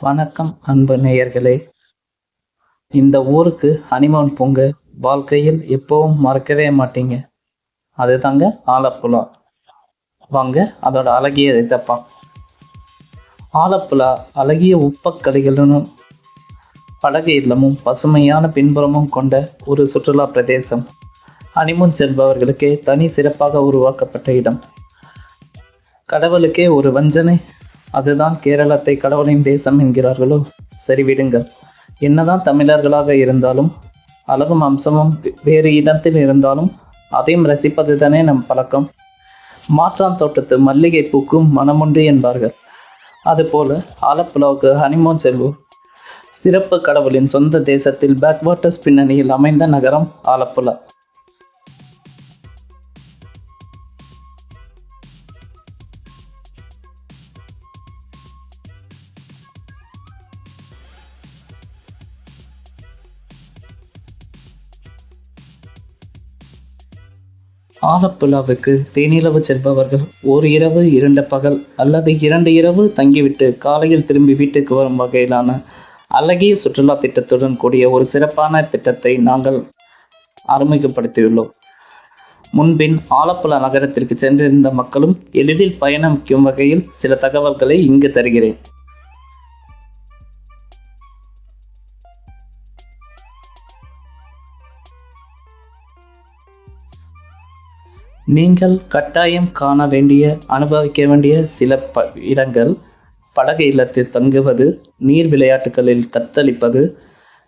வணக்கம் அன்பு நேயர்களே. இந்த ஊருக்கு ஹனிமூன் பொங்க வாழ்க்கையில் எப்பவும் மறக்கவே மாட்டீங்க. அதுதாங்க ஆலப்புழா. வாங்க அதோட அழகிய இதப்பா. ஆலப்புழா அழகிய உப்பக்கலைகளும் படகு இல்லமும் பசுமையான பின்புறமும் கொண்ட ஒரு சுற்றுலா பிரதேசம். ஹனிமூன் செல்பவர்களுக்கே தனி சிறப்பாக உருவாக்கப்பட்ட இடம். கடவுளுக்கே ஒரு வஞ்சனை அதுதான் கேரளத்தை கடவுளின் தேசம் என்கிறார்களோ? சரி விடுங்கள். என்னதான் தமிழர்களாக இருந்தாலும் அழகும் அம்சமும் வே- வேறு இடத்தில் இருந்தாலும் அதையும் ரசிப்பது தானே நம் பழக்கம். மாற்றான் தோட்டத்து மல்லிகை பூக்கும் மனமுண்டு என்பார்கள். அதுபோல ஆலப்புழாவுக்கு ஹனிமோன் செல்வோம் சிறப்பு கடவுளின் சொந்த தேசத்தில் பேக்வாட்டர்ஸ் பின்னணியில் அமைந்த நகரம் ஆலப்புழா. ஆலப்புழாவுக்கு தேனிலவு செல்பவர்கள் ஒரு இரவு இரண்டு பகல் அல்லது இரண்டு இரவு தங்கிவிட்டு காலையில் திரும்பி வீட்டுக்கு வரும் வகையிலான அழகிய சுற்றுலா திட்டத்துடன் கூடிய ஒரு சிறப்பான திட்டத்தை நாங்கள் அறிமுகப்படுத்தியுள்ளோம். முன்பின் ஆலப்புழா நகரத்திற்கு சென்றிருந்த மக்களும் எளிதில் பயணிக்கும் வகையில் சில தகவல்களை இங்கு தருகிறேன். நீங்கள் கட்டாயம் காண வேண்டிய அனுபவிக்க வேண்டிய சில ப இடங்கள். படகு இல்லத்தில் தங்குவது நீர் விளையாட்டுகளில் தத்தளிப்பது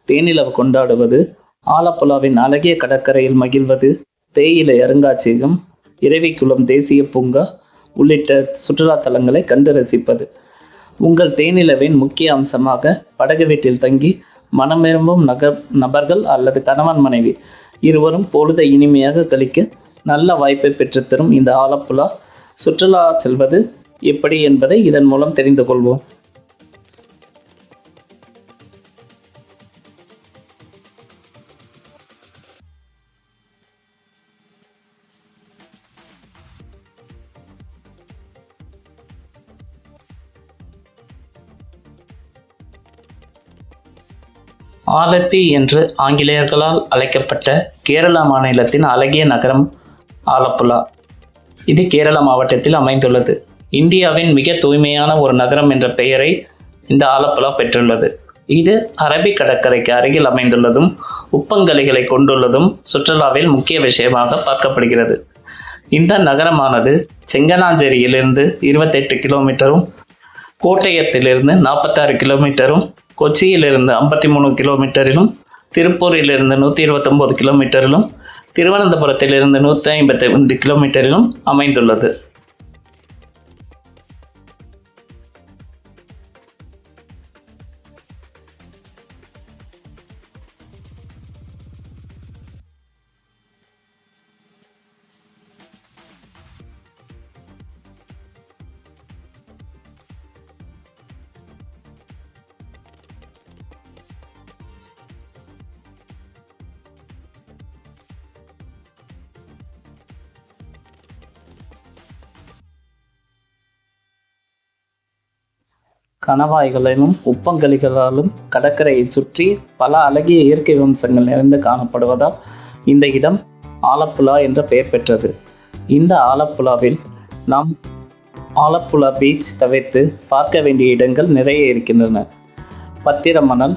தேனிலவு கொண்டாடுவது ஆலப்புழாவின் அழகிய கடற்கரையில் மகிழ்வது தேயிலை அருங்காட்சியகம் இறைவிக்குளம் தேசிய பூங்கா உள்ளிட்ட சுற்றுலா தலங்களை கண்டு ரசிப்பது. உங்கள் தேனிலவின் முக்கிய அம்சமாக படகு வீட்டில் தங்கி மனம் விரும்பும் நகர் நபர்கள் அல்லது கணவன் மனைவி இருவரும் பொழுதை இனிமையாக கழிக்க நல்ல வாய்ப்பை பெற்றுத்தரும் இந்த ஆலப்புழா. சுற்றுலா செல்வது எப்படி என்பதை இதன் மூலம் தெரிந்து கொள்வோம். ஆலப்பி என்று ஆங்கிலேயர்களால் அழைக்கப்பட்ட கேரள மாநிலத்தின் அழகிய நகரம் ஆலப்புழா. இது கேரள மாவட்டத்தில் அமைந்துள்ளது. இந்தியாவின் மிக தூய்மையான ஒரு நகரம் என்ற பெயரை இந்த ஆலப்புழா பெற்றுள்ளது. இது அரபிக் கடற்கரைக்கு அருகில் அமைந்துள்ளதும் உப்பங்கழிகளை கொண்டுள்ளதும் சுற்றுலாவில் முக்கிய விஷயமாக பார்க்கப்படுகிறது. இந்த நகரமானது செங்கனாஞ்சேரியிலிருந்து இருபத்தெட்டு கிலோமீட்டரும் கோட்டயத்திலிருந்து நாற்பத்தாறு கிலோமீட்டரும் கொச்சியிலிருந்து ஐம்பத்தி மூணு கிலோமீட்டரிலும் திருப்பூரிலிருந்து நூற்றி இருபத்தொம்போது கிலோமீட்டரிலும் திருவனந்தபுரத்திலிருந்து நூற்றி ஐம்பத்தி ஐந்து கிலோமீட்டரிலும் அமைந்துள்ளது. கணவாய்களாலும் உப்பங்கழிகளாலும் கடற்கரையைச் சுற்றி பல அழகிய இயற்கை வம்சங்கள் நிறைந்து காணப்படுவதால் இந்த இடம் ஆலப்புழா என்ற பெயர் பெற்றது. இந்த ஆலப்புழாவில் நாம் ஆலப்புழா பீச் தவிர்த்து பார்க்க வேண்டிய இடங்கள் நிறைய இருக்கின்றன. பத்திரமணல்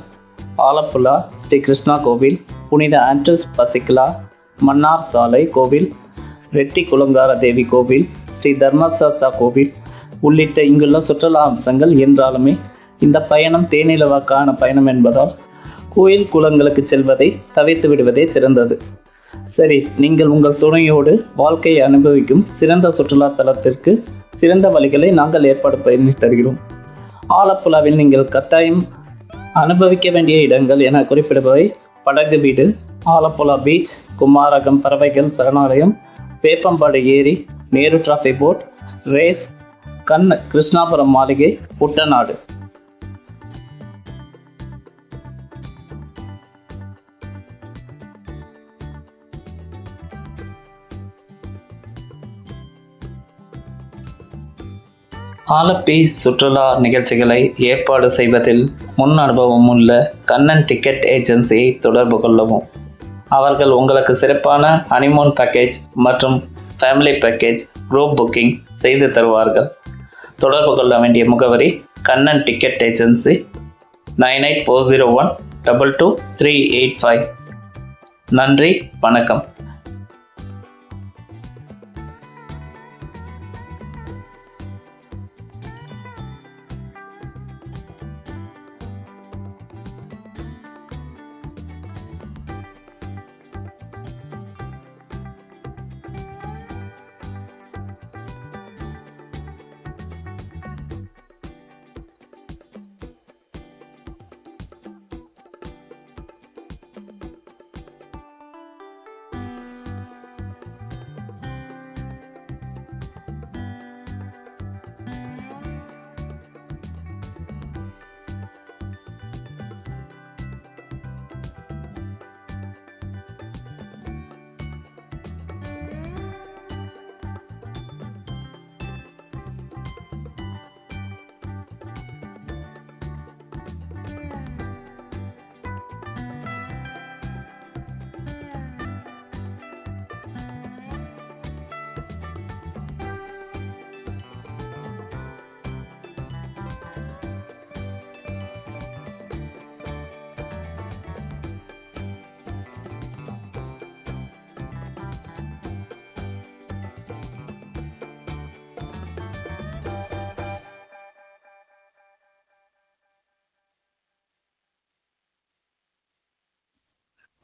ஆலப்புழா ஸ்ரீ கிருஷ்ணா கோவில் புனித ஆண்ட்ரஸ் பசிக்லா மன்னார் சாலை கோவில் ரெட்டி குலங்கார தேவி கோவில் ஸ்ரீ தர்மசாஸ்தா கோவில் உள்ளிட்ட இங்குள்ள சுற்றுலா அம்சங்கள் என்றாலுமே இந்த பயணம் தேனிலவாக்கான பயணம் என்பதால் கோயில் குளங்களுக்கு செல்வதை தவிர்த்து விடுவதே சிறந்தது. சரி நீங்கள் உங்கள் துணையோடு வாழ்க்கையை அனுபவிக்கும் சிறந்த சுற்றுலா தலத்திற்கு சிறந்த வழிகளை நாங்கள் ஏற்பாடு பயணி தருகிறோம். ஆலப்புழாவில் நீங்கள் கட்டாயம் அனுபவிக்க வேண்டிய இடங்கள் என குறிப்பிடுபவை படகு வீடு ஆலப்புழா பீச் குமாரகம் பறவைகள் சரணாலயம் வேப்பம்பாடு ஏரி நேரு டிராஃபி போட் ரேஸ் கண்ணு கிருஷ்ணாபுரம் மாளிகை புட்டநாடு. ஆலப்பி சுற்றுலா நிகழ்ச்சிகளை ஏற்பாடு செய்வதில் முன் அனுபவம் உள்ள கண்ணன் டிக்கெட் ஏஜென்சியை தொடர்பு கொள்ளவும். அவர்கள் உங்களுக்கு சிறப்பான ஹனிமூன் பேக்கேஜ் மற்றும் ஃபேமிலி பேக்கேஜ் குரூப் புக்கிங் செய்து தருவார்கள். தொடர்பு கொள்ள வேண்டிய முகவரி Kannan ticket agency nine eight four zero one double two three eight five. நன்றி வணக்கம்.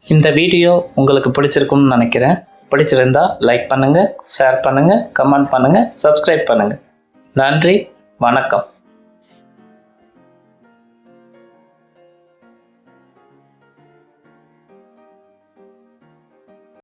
இந்த வீடியோ உங்களுக்கு பிடிச்சிருக்கும்னு நினைக்கிறேன். பிடிச்சிருந்தா லைக் பண்ணுங்கள் ஷேர் பண்ணுங்கள் கமெண்ட் பண்ணுங்கள் சப்ஸ்கிரைப் பண்ணுங்கள் நன்றி வணக்கம்.